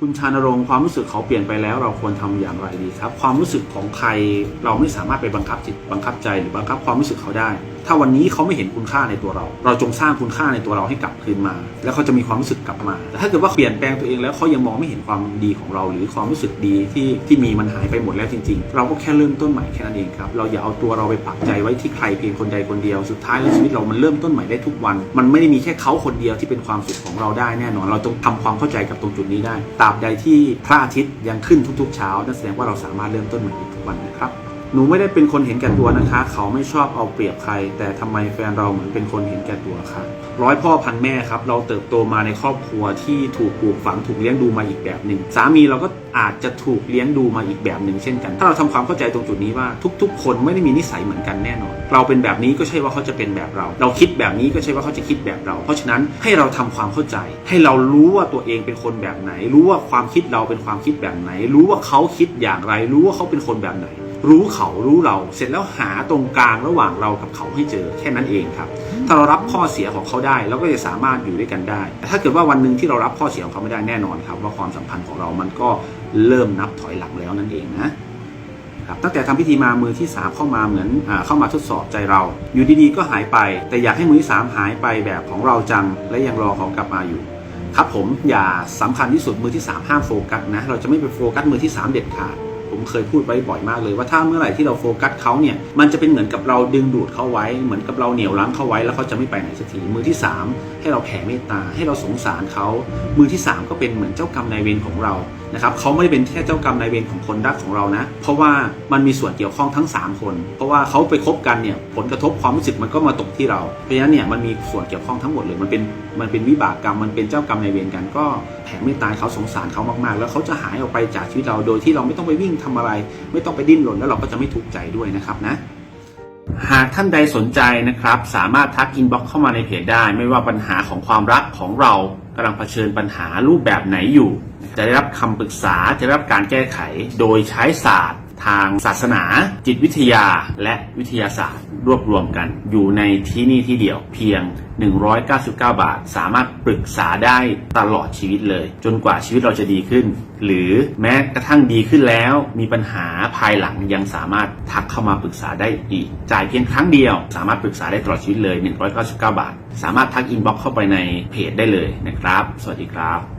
คุณชานรงค์ความรู้สึกเขาเปลี่ยนไปแล้วเราควรทำอย่างไรดีครับ ความรู้สึกของใครเราไม่สามารถไปบังคับจิตบังคับใจหรือบังคับความรู้สึกเขาได้ ถ้าวันนี้เขาไม่เห็นคุณค่าในตัวเรา เราจงสร้างคุณค่าในตัวเราให้กลับคืนมา แล้วเขาจะมีความรู้สึกกลับมา แต่ถ้าเกิดว่าเปลี่ยนแปลงตัวเองแล้วเขายังมองไม่เห็นความดีของเรา หรือความรู้สึกดีที่ที่มีมันหายไปหมดแล้วจริง ๆ เราก็แค่เริ่มต้นใหม่แค่นั้นเองครับ เราอย่าเอาตัวเราไปปักใจไว้ที่ใครเพียงคนใดคนเดียว สุดท้ายแล้วชีวิตเรามันเริ่มต้นใหม่ได้ทุกวัน มันไม่ได้มีแค่เขาคนเดียวที่เป็นความสุขของเราได้แน่นอน เราต้องทำความเข้าใจกับตรงจุดนี้ได้ ตราบใดที่พระอาทิตย์ยังขึ้นทุกๆ เช้านั่นแสดงว่าเราสามารถเริ่มต้นใหม่ทุกวันนะครับ หนูไม่ได้เป็นคนเห็นแก่ตัวนะคะ เขาไม่ชอบเอาเปรียบใคร แต่ทำไมแฟนเราเหมือนเป็นคนเห็นแก่ตัวคะร้อยพ่อพันแม่ครับ เราเติบโตมาในครอบครัวที่ถูกปลูกฝังถูกเลี้ยงดูมาอีกแบบหนึ่งสามีเราก็อาจจะถูกเลี้ยงดูมาอีกแบบหนึ่งเช่นกัน ถ้าเราทำความเข้าใจตรงจุดนี้ว่าทุก ๆ คนไม่ได้มีนิสัยเหมือนกันแน่นอน เราเป็นแบบนี้ก็ใช่ว่าเขาจะเป็นแบบเรา เราคิดแบบนี้ก็ใช่ว่าเขาจะคิดแบบเรา เพราะฉะนั้นให้เราทำความเข้าใจ ให้เรารู้ว่าตัวเองเป็นคนแบบไหน รู้ว่าความคิดเราเป็นความคิดแบบไหน รู้ว่าเขาคิดอย่างไร รู้ว่าเขาเป็นคนแบบไหน รู้เขารู้เรา เสร็จแล้วหาตรงกลางระหว่างเรากับเขาให้เจอแค่นั้นเองครับ ถ้าเรารับข้อเสียของเขาได้เราก็จะสามารถอยู่ด้วยกันได้ แต่ถ้าเกิดว่าวันหนึ่งที่เรารับข้อเสียของเขาไม่ได้แน่นอนครับ ว่าความสัมพันธ์ของเรามันก็เริ่มนับถอยหลังแล้วนั่นเองนะครับตั้งแต่ทำพิธีมามือที่สามเข้ามาเหมือนอเข้ามาทดสอบใจเรา อยู่ดีๆ ก็หายไป แต่อยากให้มือที่สามหายไปแบบของเราจังและยังรอเขากลับมาอยู่ครับผมอย่าสำคัญที่สุดมือที่สามห้ามโฟกัสนะ เราจะไม่ไปโฟกัสมือที่สามเด็ดขาด ผมเคยพูดไว้บ่อยมากเลยว่าถ้าเมื่อไหร่ที่เราโฟกัสเขาเนี่ยมันจะเป็นเหมือนกับเราดึงดูดเขาไว้ เหมือนกับเราเหนี่ยวรั้งเขาไว้แล้วเขาจะไม่ไปไหนสักทีมือที่สามให้เราแผ่เมตตาให้เราสงสารเขามือที่สามก็เป็นเหมือนเจ้ากรรมนายเวรของเรา นะครับเขาไม่ได้เป็นแค่เจ้ากรรมนายเวรของคนรักของเรานะ เพราะว่ามันมีส่วนเกี่ยวข้องทั้ง 3 คน เพราะว่าเขาไปคบกันเนี่ยผลกระทบความรู้สึกมันก็มาตกที่เรา เพราะฉะนั้นเนี่ยมันมีส่วนเกี่ยวข้องทั้งหมดเลยมันเป็นมันเป็นวิบากกรรมมันเป็นเจ้ากรรมนายเวรกันก็แผ่เมตตาให้เขาสงสารเขามากๆ แล้วเขาจะหายออกไปจากชีวิตเราโดยที่เราไม่ต้องไปวิ่งทำอะไร ไม่ต้องไปดิ้นรนแล้วเราก็จะไม่ทุกข์ใจด้วยนะครับนะหากท่านใดสนใจนะครับ สามารถทักอินบ็อกเข้ามาในเพจได้ ไม่ว่าปัญหาของความรักของเรา กำลังเผชิญปัญหารูปแบบไหนอยู่ จะได้รับคำปรึกษาจะได้รับการแก้ไขโดยใช้ศาสตร์ ทางศาสนา จิตวิทยาและวิทยาศาสตร์รวบรวมกัน อยู่ในที่นี่ที่เดียวเพียง 199 บาท สามารถปรึกษาได้ตลอดชีวิตเลย จนกว่าชีวิตเราจะดีขึ้น หรือแม้กระทั่งดีขึ้นแล้ว มีปัญหาภายหลังยังสามารถทักเข้ามาปรึกษาได้อีก จ่ายเพียงครั้งเดียว สามารถปรึกษาได้ตลอดชีวิตเลย 199 บาท สามารถทักอินบ็อกเข้าไปในเพจได้เลยนะครับ สวัสดีครับ